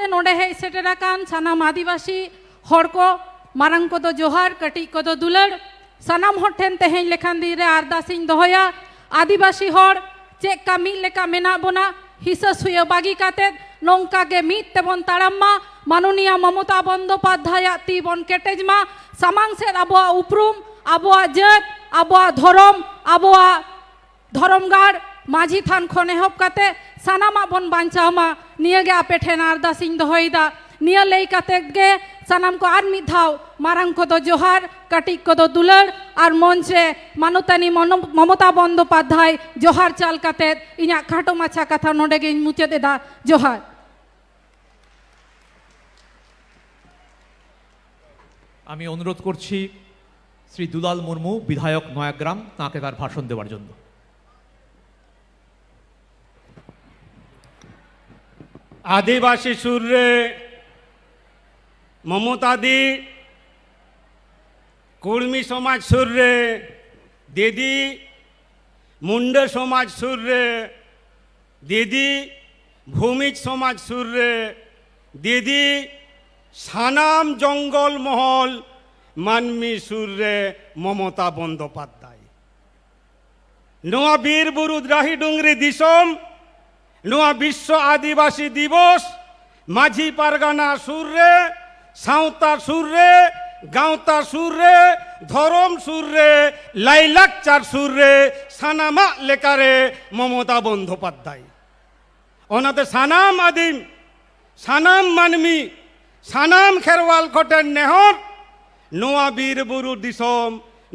તે નોડે હે સેટેરા કાન સાનામ આદિવાસી હળકો મારાંગ કોદો જોહાર કટી કોદો દુલડ સાનામ હોર ઠેન તે હેં લેખાન દીરે આરદાસિંગ દોહયા આદિવાસી હોર ચેક કા મી લેકા મેના બોના হিসা শুয়ে বাগি কাতে নৌকাকে মিত তেমন তাড়াম্মা মাননীয় মমতা বন্দ্যোপাধ্যায় তিবন কেটেজমা সামাংসের আবহাওয়া উপরুম আবহাওয়া জেত আবহাওয়া ধরম আবহাওয়া ধরমগার মাঝি থান খনে হব কাতে সানামা বন বাঞ্চামা, নিয়ে গে আপে ঠেন আর্দা সিং দহইদা নিয়ে লেই কাতে গে সানাম কো আর মিদ ধাও মারাং কো দো জোহার কাটিক কো দো দুলার। আর মঞ্চে মানতানি মমতা বন্দ্যোপাধ্যায় জোহার চাল কাতে ইঞা খাটো মাছা কথা নোডে গে মুচেদ এদা জোহার। আমি অনুরোধ করছি, শ্রী দুলাল মুর্মু, বিধায়ক নয়াগ্রাম, তাঁকে তার ভাষণ দেওয়ার জন্য। আদিবাসী সুরে মমতাদি কুর্মী সমাজ সুরে দিদি, মুন্ড সমাজ সুরে দিদি, ভূমিজ সমাজ সুরে দিদি, সানাম জঙ্গল মহল মানমি সুরে মমতা বন্দ্যোপাধ্যায়। নোয়া বীর বুরু দ্রাহি ডুংরি নোয়া বিশ্ব আদিবাসী দিবস, মাঝি পারগানা সুররে সাঁওতা সুররে গাঁওতা সুররে ধরম সুররে লাইলাকচার সুররে সানামা লেকারে মমতা বন্দ্যোপাধ্যায়। ওনাতে সানাম আদিম, সানাম মানমি, সানাম খেরওয়াল খটের নেহর, নোয়া বীর বুরু দিসম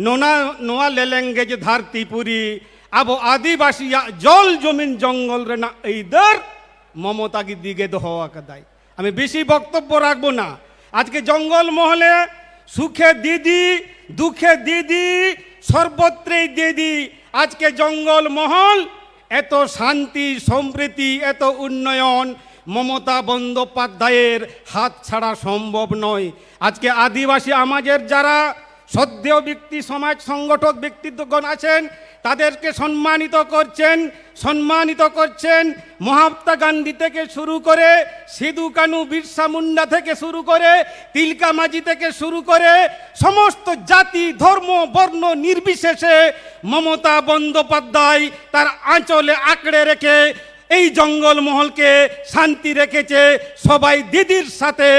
নোনা, নোয়া লেলেঙ্গেজ ধারতিপুরি আবো আদিবাসী জল জমিন জঙ্গল রেনা এইদের মমতাকে দিকে দোহ আকাদাই আমি বেশি বক্তব্য রাখব না। আজকে জঙ্গল মহলে সুখে দিদি, দুঃখে দিদি, সর্বত্রই দিদি। আজকে জঙ্গল মহল, এত শান্তি, সম্প্রীতি, এত উন্নয়ন, মমতা বন্দ্যোপাধ্যায়ের হাত ছাড়া সম্ভব নয়। আজকে আদিবাসী আমাদের যারা সদ্য ব্যক্তি, সমাজ সংগঠক, ব্যক্তিত্বগণ আছেন, তাদেরকে সম্মানিত করছেন সম্মানিত করছেন। মহাত্মা গান্ধী থেকে শুরু করে সিধু কানু বিরসা মুন্ডা থেকে শুরু করে তিলকা মাঝি থেকে শুরু করে সমস্ত জাতি, ধর্ম, বর্ণ নির্বিশেষে মমতা বন্দ্যোপাধ্যায় তার আঁচলে আঁকড়ে রেখে এই জঙ্গলমহলকে শান্তি রেখেছে সবাই দিদির সাথে,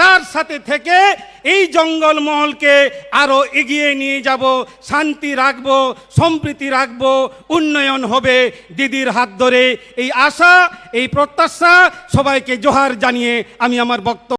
তার সাথে থেকে এই জঙ্গলমহলকে আরও এগিয়ে নিয়ে যাব, শান্তি রাখব, সম্প্রীতি রাখব, উন্নয়ন হবে দিদির হাত ধরে। এই আশা, এই প্রত্যাশা সবাইকে জোহার জানিয়ে আমি আমার বক্তব্য